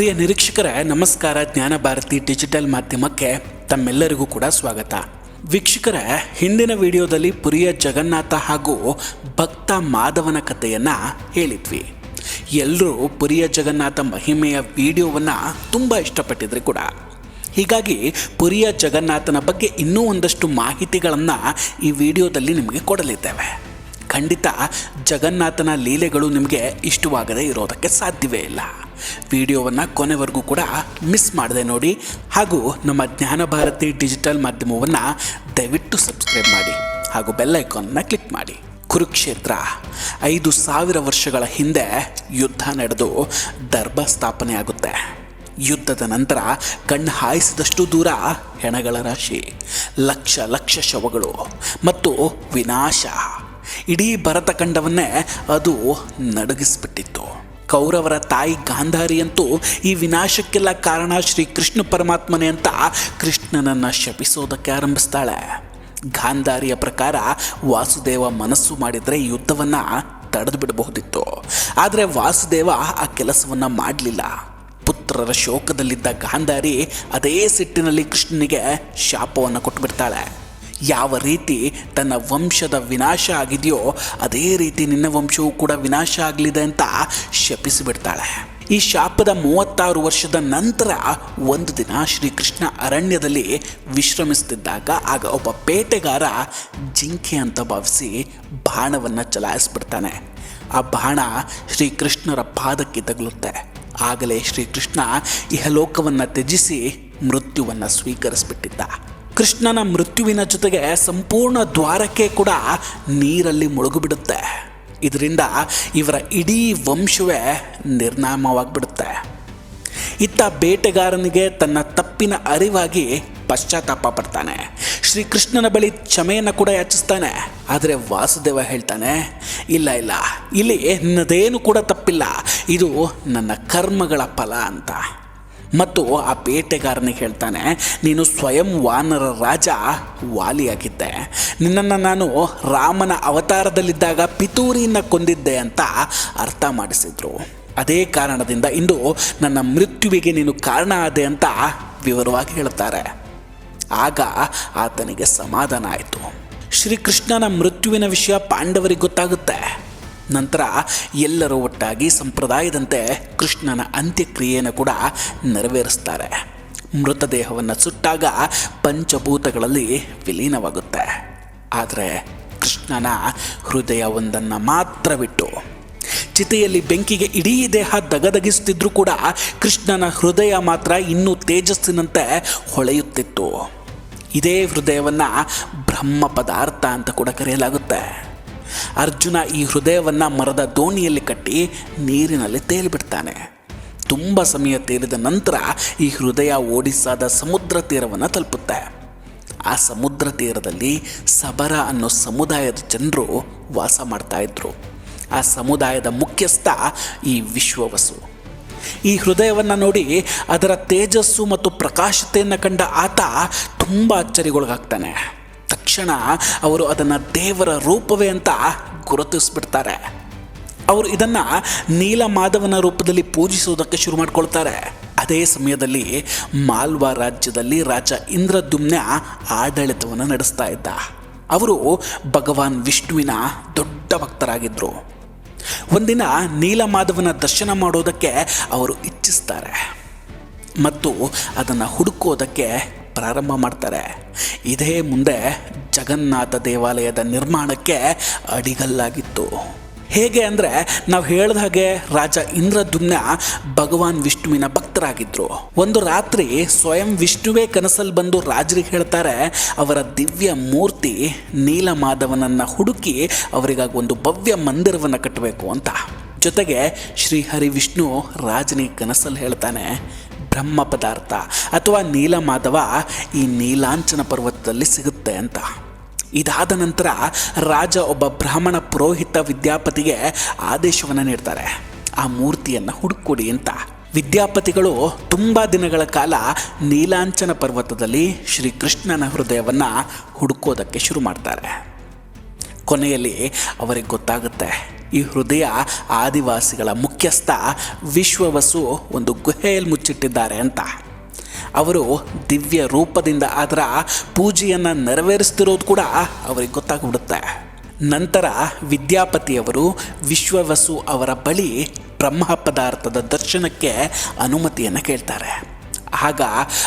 ಪ್ರಿಯ ನಿರೀಕ್ಷಕರ, ನಮಸ್ಕಾರ. ಜ್ಞಾನ ಭಾರತಿ ಡಿಜಿಟಲ್ ಮಾಧ್ಯಮಕ್ಕೆ ತಮ್ಮೆಲ್ಲರಿಗೂ ಕೂಡ ಸ್ವಾಗತ. ವೀಕ್ಷಕರ, ಹಿಂದಿನ ವಿಡಿಯೋದಲ್ಲಿ ಪುರಿಯ ಜಗನ್ನಾಥ ಹಾಗೂ ಭಕ್ತ ಮಾಧವನ ಕಥೆಯನ್ನು ಹೇಳಿದ್ವಿ. ಎಲ್ಲರೂ ಪುರಿಯ ಜಗನ್ನಾಥ ಮಹಿಮೆಯ ವಿಡಿಯೋವನ್ನು ತುಂಬ ಇಷ್ಟಪಟ್ಟಿದ್ರು ಕೂಡ. ಹೀಗಾಗಿ ಪುರಿಯ ಜಗನ್ನಾಥನ ಬಗ್ಗೆ ಇನ್ನೂ ಒಂದಷ್ಟು ಮಾಹಿತಿಗಳನ್ನು ಈ ವಿಡಿಯೋದಲ್ಲಿ ನಿಮಗೆ ಕೊಡಲಿದ್ದೇವೆ. ಖಂಡಿತ ಜಗನ್ನಾಥನ ಲೀಲೆಗಳು ನಿಮಗೆ ಇಷ್ಟವಾಗದೇ ಇರೋದಕ್ಕೆ ಸಾಧ್ಯವೇ ಇಲ್ಲ. ವಿಡಿಯೋವನ್ನು ಕೊನೆವರೆಗೂ ಕೂಡ ಮಿಸ್ ಮಾಡದೆ ನೋಡಿ. ಹಾಗೂ ನಮ್ಮ ಜ್ಞಾನ ಭಾರತಿ ಡಿಜಿಟಲ್ ಮಾಧ್ಯಮವನ್ನು ದಯವಿಟ್ಟು ಸಬ್ಸ್ಕ್ರೈಬ್ ಮಾಡಿ. ಹಾಗೂ ಬೆಲ್ ಐಕಾನ್ನ ಕ್ಲಿಕ್ ಮಾಡಿ. ಕುರುಕ್ಷೇತ್ರ, ಐದು ಸಾವಿರ ವರ್ಷಗಳ ಹಿಂದೆ ಯುದ್ಧ ನಡೆದು ದರ್ಭ ಸ್ಥಾಪನೆ ಆಗುತ್ತೆ. ಯುದ್ಧದ ನಂತರ ಕಣ್ಣು ಹಾಯಿಸಿದಷ್ಟು ದೂರ ಹೆಣಗಳ ರಾಶಿ, ಲಕ್ಷ ಲಕ್ಷ ಶವಗಳು ಮತ್ತು ವಿನಾಶ. ಇಡೀ ಭರತಖಂಡವನ್ನೇ ಅದು ನಡಗಿಸ್ಬಿಟ್ಟಿತ್ತು. ಕೌರವರ ತಾಯಿ ಗಾಂಧಾರಿಯಂತೂ ಈ ವಿನಾಶಕ್ಕೆಲ್ಲ ಕಾರಣ ಶ್ರೀ ಕೃಷ್ಣ ಪರಮಾತ್ಮನೇ ಅಂತ ಕೃಷ್ಣನನ್ನು ಶಪಿಸೋದಕ್ಕೆ ಆರಂಭಿಸ್ತಾಳೆ. ಗಾಂಧಾರಿಯ ಪ್ರಕಾರ ವಾಸುದೇವ ಮನಸ್ಸು ಮಾಡಿದರೆ ಯುದ್ಧವನ್ನು ತಡೆದು ಬಿಡಬಹುದಿತ್ತು. ಆದರೆ ವಾಸುದೇವ ಆ ಕೆಲಸವನ್ನು ಮಾಡಲಿಲ್ಲ. ಪುತ್ರರ ಶೋಕದಲ್ಲಿದ್ದ ಗಾಂಧಾರಿ ಅದೇ ಸಿಟ್ಟಿನಲ್ಲಿ ಕೃಷ್ಣನಿಗೆ ಶಾಪವನ್ನು ಕೊಟ್ಟುಬಿಡ್ತಾಳೆ ಯಾವ ರೀತಿ ತನ್ನ ವಂಶದ ವಿನಾಶ ಆಗಿದೆಯೋ ಅದೇ ರೀತಿ ನಿನ್ನ ವಂಶವೂ ಕೂಡ ವಿನಾಶ ಆಗಲಿದೆ ಅಂತ ಶಪಿಸಿಬಿಡ್ತಾಳೆ. ಈ ಶಾಪದ ಮೂವತ್ತಾರು ವರ್ಷದ ನಂತರ ಒಂದು ದಿನ ಶ್ರೀಕೃಷ್ಣ ಅರಣ್ಯದಲ್ಲಿ ವಿಶ್ರಮಿಸ್ತಿದ್ದಾಗ ಆಗ ಒಬ್ಬ ಪೇಟೆಗಾರ ಜಿಂಕೆ ಅಂತ ಭಾವಿಸಿ ಬಾಣವನ್ನು ಚಲಾಯಿಸ್ಬಿಡ್ತಾನೆ. ಆ ಬಾಣ ಶ್ರೀಕೃಷ್ಣರ ಪಾದಕ್ಕೆ ತಗುಲುತ್ತೆ. ಆಗಲೇ ಶ್ರೀಕೃಷ್ಣ ಇಹಲೋಕವನ್ನು ತ್ಯಜಿಸಿ ಮೃತ್ಯುವನ್ನು ಸ್ವೀಕರಿಸ್ಬಿಟ್ಟಿದ್ದ. ಕೃಷ್ಣನ ಮೃತ್ಯುವಿನ ಜೊತೆಗೆ ಸಂಪೂರ್ಣ ದ್ವಾರಕ್ಕೆ ಕೂಡ ನೀರಲ್ಲಿ ಮುಳುಗುಬಿಡುತ್ತೆ. ಇದರಿಂದ ಇವರ ಇಡೀ ವಂಶವೇ ನಿರ್ನಾಮವಾಗಿಬಿಡುತ್ತೆ. ಇತ್ತ ಬೇಟೆಗಾರನಿಗೆ ತನ್ನ ತಪ್ಪಿನ ಅರಿವಾಗಿ ಪಶ್ಚಾತ್ತಾಪ ಪಡ್ತಾನೆ. ಶ್ರೀಕೃಷ್ಣನ ಬಳಿ ಕ್ಷಮೆಯನ್ನು ಕೂಡ ಯಾಚಿಸ್ತಾನೆ. ಆದರೆ ವಾಸುದೇವ ಹೇಳ್ತಾನೆ, ಇಲ್ಲ ಇಲ್ಲ, ಇಲ್ಲಿ ನನ್ನದೇನು ಕೂಡ ತಪ್ಪಿಲ್ಲ. ಇದು ನನ್ನ ಕರ್ಮಗಳ ಫಲ ಅಂತ. ಮತ್ತು ಆ ಬೇಟೆಗಾರನಿಗೆ ಹೇಳ್ತಾನೆ, ನೀನು ಸ್ವಯಂ ವಾನರ ರಾಜ, ವಾಲಿಯಾಗಿದ್ದೆ. ನಿನ್ನನ್ನು ನಾನು ರಾಮನ ಅವತಾರದಲ್ಲಿದ್ದಾಗ ಪಿತೂರಿಯನ್ನು ಕೊಂದಿದ್ದೆ ಅಂತ ಅರ್ಥ ಮಾಡಿಸಿದ್ರು. ಅದೇ ಕಾರಣದಿಂದ ಇಂದು ನನ್ನ ಮೃತ್ಯುವಿಗೆ ನೀನು ಕಾರಣ ಆದೆ ಅಂತ ವಿವರವಾಗಿ ಹೇಳ್ತಾರೆ. ಆಗ ಆತನಿಗೆ ಸಮಾಧಾನ ಆಯಿತು. ಶ್ರೀಕೃಷ್ಣನ ಮೃತ್ಯುವಿನ ವಿಷಯ ಪಾಂಡವರಿಗೆ ಗೊತ್ತಾಗುತ್ತೆ. ನಂತರ ಎಲ್ಲರೂ ಒಟ್ಟಾಗಿ ಸಂಪ್ರದಾಯದಂತೆ ಕೃಷ್ಣನ ಅಂತ್ಯಕ್ರಿಯೆಯನ್ನು ಕೂಡ ನೆರವೇರಿಸ್ತಾರೆ. ಮೃತದೇಹವನ್ನು ಸುಟ್ಟಾಗ ಪಂಚಭೂತಗಳಲ್ಲಿ ವಿಲೀನವಾಗುತ್ತೆ. ಆದರೆ ಕೃಷ್ಣನ ಹೃದಯ ಒಂದನ್ನು ಮಾತ್ರ ಬಿಟ್ಟು ಚಿತೆಯಲ್ಲಿ ಬೆಂಕಿಗೆ ಇಡೀ ದೇಹ ದಗದಗಿಸುತ್ತಿದ್ರೂ ಕೂಡ ಕೃಷ್ಣನ ಹೃದಯ ಮಾತ್ರ ಇನ್ನೂ ತೇಜಸ್ಸಿನಂತೆ ಹೊಳೆಯುತ್ತಿತ್ತು. ಇದೇ ಹೃದಯವನ್ನು ಬ್ರಹ್ಮ ಪದಾರ್ಥ ಅಂತ ಕೂಡ ಕರೆಯಲಾಗುತ್ತೆ. ಅರ್ಜುನ ಈ ಹೃದಯವನ್ನು ಮರದ ದೋಣಿಯಲ್ಲಿ ಕಟ್ಟಿ ನೀರಿನಲ್ಲಿ ತೇಲಿಬಿಡ್ತಾನೆ. ತುಂಬ ಸಮಯ ತೇಲಿದ ನಂತರ ಈ ಹೃದಯ ಒಡಿಸ್ಸಾದ ಸಮುದ್ರ ತೀರವನ್ನು ತಲುಪುತ್ತೆ. ಆ ಸಮುದ್ರ ತೀರದಲ್ಲಿ ಸಬರ ಅನ್ನೋ ಸಮುದಾಯದ ಜನರು ವಾಸ ಮಾಡ್ತಾ ಇದ್ರು. ಆ ಸಮುದಾಯದ ಮುಖ್ಯಸ್ಥ ಈ ವಿಶ್ವವಸು. ಈ ಹೃದಯವನ್ನು ನೋಡಿ ಅದರ ತೇಜಸ್ಸು ಮತ್ತು ಪ್ರಕಾಶತೆಯನ್ನು ಕಂಡ ಆತ ತುಂಬ ಅಚ್ಚರಿಗೊಳಗಾಗ್ತಾನೆ. ತಕ್ಷಣ ಅವರು ಅದನ್ನು ದೇವರ ರೂಪವೇ ಅಂತ ಗುರುತಿಸ್ಬಿಡ್ತಾರೆ. ಅವರು ಇದನ್ನು ನೀಲ ಮಾಧವನ ರೂಪದಲ್ಲಿ ಪೂಜಿಸುವುದಕ್ಕೆ ಶುರು ಮಾಡ್ಕೊಳ್ತಾರೆ. ಅದೇ ಸಮಯದಲ್ಲಿ ಮಾಲ್ವಾ ರಾಜ್ಯದಲ್ಲಿ ರಾಜ ಇಂದ್ರದುಮ್ನ ಆಡಳಿತವನ್ನು ನಡೆಸ್ತಾ ಇದ್ದ. ಅವರು ಭಗವಾನ್ ವಿಷ್ಣುವಿನ ದೊಡ್ಡ ಭಕ್ತರಾಗಿದ್ದರು ಒಂದಿನ ನೀಲಮಾಧವನ ದರ್ಶನ ಮಾಡೋದಕ್ಕೆ ಅವರು ಇಚ್ಛಿಸ್ತಾರೆ. ಮತ್ತು ಅದನ್ನು ಹುಡುಕೋದಕ್ಕೆ ಪ್ರಾರಂಭ ಮಾಡ್ತಾರೆ. ಇದೇ ಮುಂದೆ ಜಗನ್ನಾಥ ದೇವಾಲಯದ ನಿರ್ಮಾಣಕ್ಕೆ ಅಡಿಗಲ್ಲಾಗಿತ್ತು. ಹೇಗೆ ಅಂದರೆ ನಾವು ಹೇಳಿದ ಹಾಗೆ ರಾಜ ಇಂದ್ರದುಮ್ನ ಭಗವಾನ್ ವಿಷ್ಣುವಿನ ಭಕ್ತರಾಗಿದ್ದರು ಒಂದು ರಾತ್ರಿ ಸ್ವಯಂ ವಿಷ್ಣುವೇ ಕನಸಲ್ಲಿ ಬಂದು ರಾಜರಿಗೆ ಹೇಳ್ತಾರೆ, ಅವರ ದಿವ್ಯ ಮೂರ್ತಿ ನೀಲಮಾಧವನನ್ನು ಹುಡುಕಿ ಅವರಿಗಾಗಿ ಒಂದು ಭವ್ಯ ಮಂದಿರವನ್ನು ಕಟ್ಟಬೇಕು ಅಂತ. ಜೊತೆಗೆ ಶ್ರೀಹರಿ ವಿಷ್ಣು ರಾಜನಿಗೆ ಕನಸಲ್ಲಿ ಹೇಳ್ತಾನೆ ಬ್ರಹ್ಮ ಪದಾರ್ಥ ಅಥವಾ ನೀಲಮಾಧವ ಈ ನೀಲಾಂಚನ ಪರ್ವತದಲ್ಲಿ ಸಿಗುತ್ತೆ ಅಂತ. ಇದಾದ ನಂತರ ರಾಜ ಒಬ್ಬ ಬ್ರಾಹ್ಮಣ ಪುರೋಹಿತ ವಿದ್ಯಾಪತಿಗೆ ಆದೇಶವನ್ನು ನೀಡ್ತಾರೆ. ಆ ಮೂರ್ತಿಯನ್ನು ಹುಡುಕೊಡಿ ಅಂತ. ವಿದ್ಯಾಪತಿಗಳು ತುಂಬ ದಿನಗಳ ಕಾಲ ನೀಲಾಂಚನ ಪರ್ವತದಲ್ಲಿ ಶ್ರೀಕೃಷ್ಣನ ಹೃದಯವನ್ನು ಹುಡುಕೋದಕ್ಕೆ ಶುರು ಮಾಡ್ತಾರೆ. ಕೊನೆಯಲ್ಲಿ ಅವರಿಗೆ ಗೊತ್ತಾಗುತ್ತೆ. ಈ ಹೃದಯ ಆದಿವಾಸಿಗಳ ಮುಖ್ಯಸ್ಥ ವಿಶ್ವವಸು ಒಂದು ಗುಹೆಯಲ್ಲಿ ಮುಚ್ಚಿಟ್ಟಿದ್ದಾರೆ ಅಂತ. ಅವರು ದಿವ್ಯ ರೂಪದಿಂದ ಅದರ ಪೂಜೆಯನ್ನು ನೆರವೇರಿಸ್ತಿರೋದು ಕೂಡ ಅವರಿಗೆ ಗೊತ್ತಾಗ್ಬಿಡುತ್ತೆ. ನಂತರ ವಿದ್ಯಾಪತಿಯವರು ವಿಶ್ವವಸು ಅವರ ಬಳಿ ಬ್ರಹ್ಮ ಪದಾರ್ಥದ ದರ್ಶನಕ್ಕೆ ಅನುಮತಿಯನ್ನು ಕೇಳ್ತಾರೆ. ಆಗ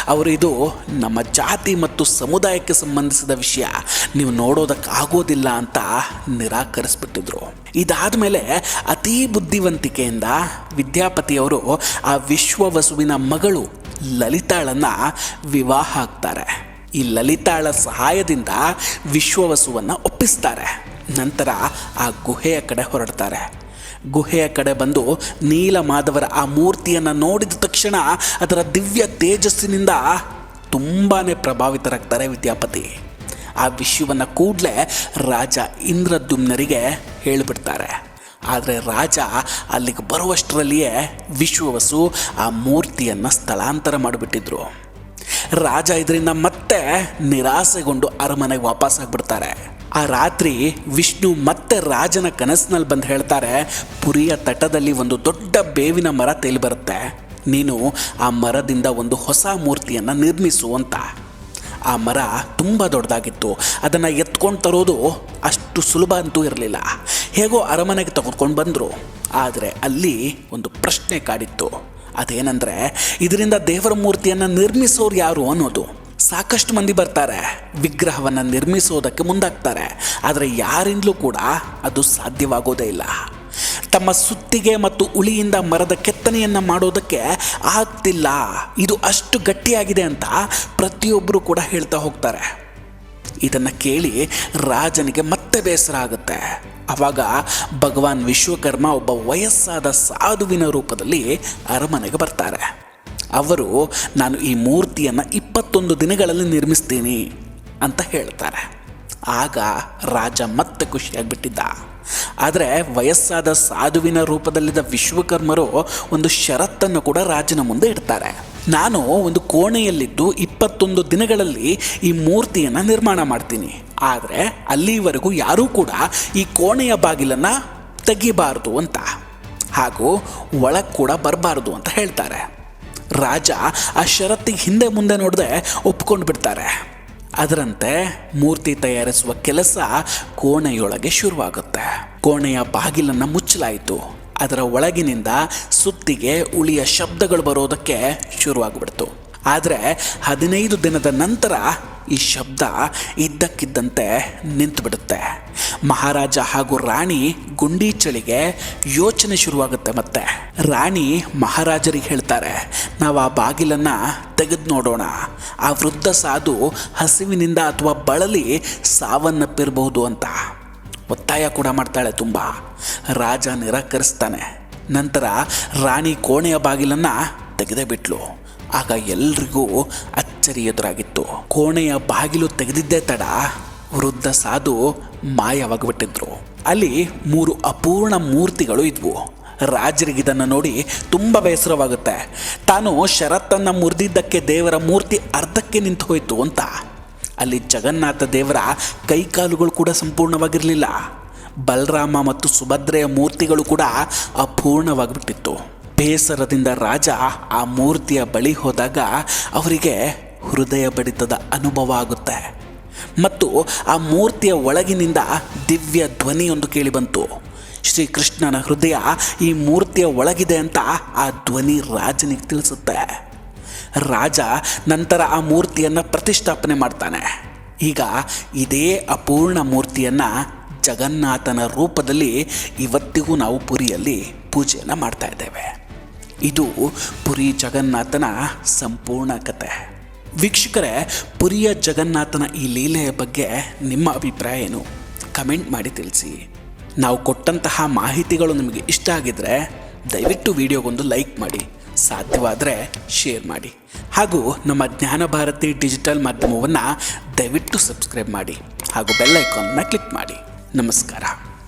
ಅವರು ಇದು ನಮ್ಮ ಜಾತಿ ಮತ್ತು ಸಮುದಾಯಕ್ಕೆ ಸಂಬಂಧಿಸಿದ ವಿಷಯ. ನೀವು ನೋಡೋದಕ್ಕಾಗೋದಿಲ್ಲ ಅಂತ ನಿರಾಕರಿಸ್ಬಿಟ್ಟಿದ್ರು. ಇದಾದ ಮೇಲೆ ಅತೀ ಬುದ್ಧಿವಂತಿಕೆಯಿಂದ ವಿದ್ಯಾಪತಿಯವರು ಆ ವಿಶ್ವವಸುವಿನ ಮಗಳು ಲಲಿತಾಳನ್ನು ವಿವಾಹ ಆಗ್ತಾರೆ. ಈ ಲಲಿತಾಳ ಸಹಾಯದಿಂದ ವಿಶ್ವವಸುವನ್ನು ಒಪ್ಪಿಸ್ತಾರೆ. ನಂತರ ಆ ಗುಹೆಯ ಕಡೆ ಹೊರಡ್ತಾರೆ. ಗುಹೆಯ ಕಡೆ ಬಂದು ನೀಲಮಾಧವರ ಆ ಮೂರ್ತಿಯನ್ನು ನೋಡಿದ ತಕ್ಷಣ ಅದರ ದಿವ್ಯ ತೇಜಸ್ಸಿನಿಂದ ತುಂಬಾ ಪ್ರಭಾವಿತರಾಗ್ತಾರೆ ವಿದ್ಯಾಪತಿ. ಆ ವಿಷಯವನ್ನು ಕೂಡಲೇ ರಾಜ ಇಂದ್ರದ್ಯುಮ್ನರಿಗೆ ಹೇಳಿಬಿಡ್ತಾರೆ. ಆದರೆ ರಾಜ ಅಲ್ಲಿಗೆ ಬರುವಷ್ಟರಲ್ಲಿಯೇ ವಿಶ್ವವಸು ಆ ಮೂರ್ತಿಯನ್ನು ಸ್ಥಳಾಂತರ ಮಾಡಿಬಿಟ್ಟಿದ್ರು. ರಾಜ ಇದರಿಂದ ಮತ್ತೆ ನಿರಾಸೆಗೊಂಡು ಅರಮನೆಗೆ ವಾಪಸ್ ಆಗ್ಬಿಡ್ತಾರೆ ಆ ರಾತ್ರಿ ವಿಷ್ಣು ಮತ್ತೆ ರಾಜನ ಕನಸಿನಲ್ಲಿ ಬಂದು ಹೇಳ್ತಾರೆ, ಪುರಿಯ ತಟದಲ್ಲಿ ಒಂದು ದೊಡ್ಡ ಬೇವಿನ ಮರ ತೇಲಿ ಬರುತ್ತೆ. ನೀನು ಆ ಮರದಿಂದ ಒಂದು ಹೊಸ ಮೂರ್ತಿಯನ್ನು ನಿರ್ಮಿಸು ಅಂತ. ಆ ಮರ ತುಂಬ ದೊಡ್ಡದಾಗಿತ್ತು. ಅದನ್ನು ಎತ್ಕೊಂಡು ತರೋದು ಅಷ್ಟು ಸುಲಭ ಅಂತೂ ಇರಲಿಲ್ಲ. ಹೇಗೋ ಅರಮನೆಗೆ ತೆಗೆದುಕೊಂಡು ಬಂದರು. ಆದರೆ ಅಲ್ಲಿ ಒಂದು ಪ್ರಶ್ನೆ ಕಾಡಿತ್ತು. ಅದೇನೆಂದರೆ, ಇದರಿಂದ ದೇವರ ಮೂರ್ತಿಯನ್ನು ನಿರ್ಮಿಸೋರು ಯಾರು ಅನ್ನೋದು. ಸಾಕಷ್ಟು ಮಂದಿ ಬರ್ತಾರೆ. ವಿಗ್ರಹವನ್ನು ನಿರ್ಮಿಸೋದಕ್ಕೆ ಮುಂದಾಗ್ತಾರೆ. ಆದರೆ ಯಾರಿಂದಲೂ ಕೂಡ ಅದು ಸಾಧ್ಯವಾಗೋದೇ ಇಲ್ಲ. ತಮ್ಮ ಸುತ್ತಿಗೆ ಮತ್ತು ಉಳಿಯಿಂದ ಮರದ ಕೆತ್ತನೆಯನ್ನು ಮಾಡೋದಕ್ಕೆ ಆಗ್ತಿಲ್ಲ. ಇದು ಅಷ್ಟು ಗಟ್ಟಿಯಾಗಿದೆ ಅಂತ ಪ್ರತಿಯೊಬ್ಬರು ಕೂಡ ಹೇಳ್ತಾ ಹೋಗ್ತಾರೆ. ಇದನ್ನು ಕೇಳಿ ರಾಜನಿಗೆ ಮತ್ತೆ ಬೇಸರ ಆಗುತ್ತೆ. ಆವಾಗ ಭಗವಾನ್ ವಿಶ್ವಕರ್ಮ ಒಬ್ಬ ವಯಸ್ಸಾದ ಸಾಧುವಿನ ರೂಪದಲ್ಲಿ ಅರಮನೆಗೆ ಬರ್ತಾರೆ. ಅವರು, ನಾನು ಈ ಮೂರ್ತಿಯನ್ನು ಇಪ್ಪತ್ತೊಂದು ದಿನಗಳಲ್ಲಿ ನಿರ್ಮಿಸ್ತೀನಿ ಅಂತ ಹೇಳ್ತಾರೆ. ಆಗ ರಾಜ ಮತ್ತೆ ಖುಷಿಯಾಗಿಬಿಟ್ಟಿದ್ದ. ಆದರೆ ವಯಸ್ಸಾದ ಸಾಧುವಿನ ರೂಪದಲ್ಲಿದ್ದ ವಿಶ್ವಕರ್ಮರು ಒಂದು ಷರತ್ತನ್ನು ಕೂಡ ರಾಜನ ಮುಂದೆ ಇಡ್ತಾರೆ. ನಾನು ಒಂದು ಕೋಣೆಯಲ್ಲಿದ್ದು ಇಪ್ಪತ್ತೊಂದು ದಿನಗಳಲ್ಲಿ ಈ ಮೂರ್ತಿಯನ್ನು ನಿರ್ಮಾಣ ಮಾಡ್ತೀನಿ. ಆದರೆ ಅಲ್ಲಿವರೆಗೂ ಯಾರೂ ಕೂಡ ಈ ಕೋಣೆಯ ಬಾಗಿಲನ್ನು ತೆಗಿಬಾರದು ಅಂತ. ಹಾಗೂ ಒಳಗೆ ಕೂಡ ಬರಬಾರ್ದು ಅಂತ ಹೇಳ್ತಾರೆ. ರಾಜ ಆ ಷರತ್ತಿಗೆ ಹಿಂದೆ ಮುಂದೆ ನೋಡದೆ ಒಪ್ಕೊಂಡು ಬಿಡ್ತಾರೆ. ಅದರಂತೆ ಮೂರ್ತಿ ತಯಾರಿಸುವ ಕೆಲಸ ಕೋಣೆಯೊಳಗೆ ಶುರುವಾಗುತ್ತೆ. ಕೋಣೆಯ ಬಾಗಿಲನ್ನು ಮುಚ್ಚಲಾಯಿತು. ಅದರ ಒಳಗಿನಿಂದ ಸುತ್ತಿಗೆ ಉಳಿಯ ಶಬ್ದಗಳು ಬರೋದಕ್ಕೆ ಶುರುವಾಗ್ಬಿಡ್ತು. ಆದರೆ ಹದಿನೈದು ದಿನದ ನಂತರ ಈ ಶಬ್ದ ಇದ್ದಕ್ಕಿದ್ದಂತೆ ನಿಂತುಬಿಡುತ್ತೆ. ಮಹಾರಾಜ ಹಾಗೂ ರಾಣಿ ಗುಂಡೀಚಳಿಗೆ ಯೋಚನೆ ಶುರುವಾಗುತ್ತೆ ಮತ್ತೆ. ರಾಣಿ ಮಹಾರಾಜರಿಗೆ ಹೇಳ್ತಾರೆ, ನಾವು ಆ ಬಾಗಿಲನ್ನು ತೆಗೆದು ನೋಡೋಣ. ಆ ವೃದ್ಧ ಸಾಧು ಹಸಿವಿನಿಂದ ಅಥವಾ ಬಳಲಿ ಸಾವನ್ನಪ್ಪಿರಬಹುದು ಅಂತ. ಒತ್ತಾಯ ಕೂಡ ಮಾಡ್ತಾಳೆ ತುಂಬ. ರಾಜ ನಿರಾಕರಿಸ್ತಾನೆ. ನಂತರ ರಾಣಿ ಕೋಣೆಯ ಬಾಗಿಲನ್ನು ತೆಗೆದೇ ಬಿಟ್ಲು. ಆಗ ಎಲ್ರಿಗೂ ಅಚ್ಚರಿ ಎದುರಾಗಿತ್ತು. ಕೋಣೆಯ ಬಾಗಿಲು ತೆಗೆದಿದ್ದೇ ತಡ ವೃದ್ಧ ಸಾಧು ಮಾಯವಾಗಿಬಿಟ್ಟಿದ್ರು. ಅಲ್ಲಿ ಮೂರು ಅಪೂರ್ಣ ಮೂರ್ತಿಗಳು ಇದ್ವು. ರಾಜರಿಗೆ ಇದನ್ನು ನೋಡಿ ತುಂಬ ಬೇಸರವಾಗುತ್ತೆ. ತಾನು ಶರತ್ತನ್ನು ಮುರಿದಿದ್ದಕ್ಕೆ ದೇವರ ಮೂರ್ತಿ ಅರ್ಧಕ್ಕೆ ನಿಂತು ಹೋಯಿತು ಅಂತ. ಅಲ್ಲಿ ಜಗನ್ನಾಥ ದೇವರ ಕೈಕಾಲುಗಳು ಕೂಡ ಸಂಪೂರ್ಣವಾಗಿರಲಿಲ್ಲ. ಬಲರಾಮ ಮತ್ತು ಸುಭದ್ರೆಯ ಮೂರ್ತಿಗಳು ಕೂಡ ಅಪೂರ್ಣವಾಗಿಬಿಟ್ಟಿತ್ತು. ಬೇಸರದಿಂದ ರಾಜ ಆ ಮೂರ್ತಿಯ ಬಳಿ ಹೋದಾಗ ಅವರಿಗೆ ಹೃದಯ ಬಡಿತದ ಅನುಭವ ಆಗುತ್ತೆ. ಮತ್ತು ಆ ಮೂರ್ತಿಯ ಒಳಗಿನಿಂದ ದಿವ್ಯ ಧ್ವನಿಯೊಂದು ಕೇಳಿಬಂತು ಶ್ರೀಕೃಷ್ಣನ ಹೃದಯ ಈ ಮೂರ್ತಿಯ ಒಳಗಿದೆ ಅಂತ ಆ ಧ್ವನಿ ರಾಜನಿಗೆ ತಿಳಿಸುತ್ತೆ. ರಾಜ ನಂತರ ಆ ಮೂರ್ತಿಯನ್ನು ಪ್ರತಿಷ್ಠಾಪನೆ ಮಾಡ್ತಾನೆ. ಈಗ ಇದೇ ಅಪೂರ್ಣ ಮೂರ್ತಿಯನ್ನು ಜಗನ್ನಾಥನ ರೂಪದಲ್ಲಿ ಇವತ್ತಿಗೂ ನಾವು ಪುರಿಯಲ್ಲಿ ಪೂಜೆಯನ್ನು ಮಾಡ್ತಾ ಇದ್ದೇವೆ. ಇದು ಪುರಿ ಜಗನ್ನಾಥನ ಸಂಪೂರ್ಣ ಕತೆ. ವೀಕ್ಷಕರೇ, ಪುರಿಯ ಜಗನ್ನಾಥನ ಈ ಲೀಲೆಯ ಬಗ್ಗೆ ನಿಮ್ಮ ಅಭಿಪ್ರಾಯ ಏನು? ಕಮೆಂಟ್ ಮಾಡಿ ತಿಳಿಸಿ. ನಾವು ಕೊಟ್ಟಂತಹ ಮಾಹಿತಿಗಳು ನಿಮಗೆ ಇಷ್ಟ ಆಗಿದ್ರೆ ದಯವಿಟ್ಟು ವಿಡಿಯೋಗೊಂದು ಲೈಕ್ ಮಾಡಿ, ಸಾಧ್ಯವಾದರೆ ಶೇರ್ ಮಾಡಿ. ಹಾಗೂ ನಮ್ಮ ಜ್ಞಾನ ಭಾರತಿ ಡಿಜಿಟಲ್ ಮಾಧ್ಯಮವನ್ನು ದಯವಿಟ್ಟು ಸಬ್ಸ್ಕ್ರೈಬ್ ಮಾಡಿ ಹಾಗೂ ಬೆಲ್ ಐಕಾನ್ನ ಕ್ಲಿಕ್ ಮಾಡಿ. ನಮಸ್ಕಾರ.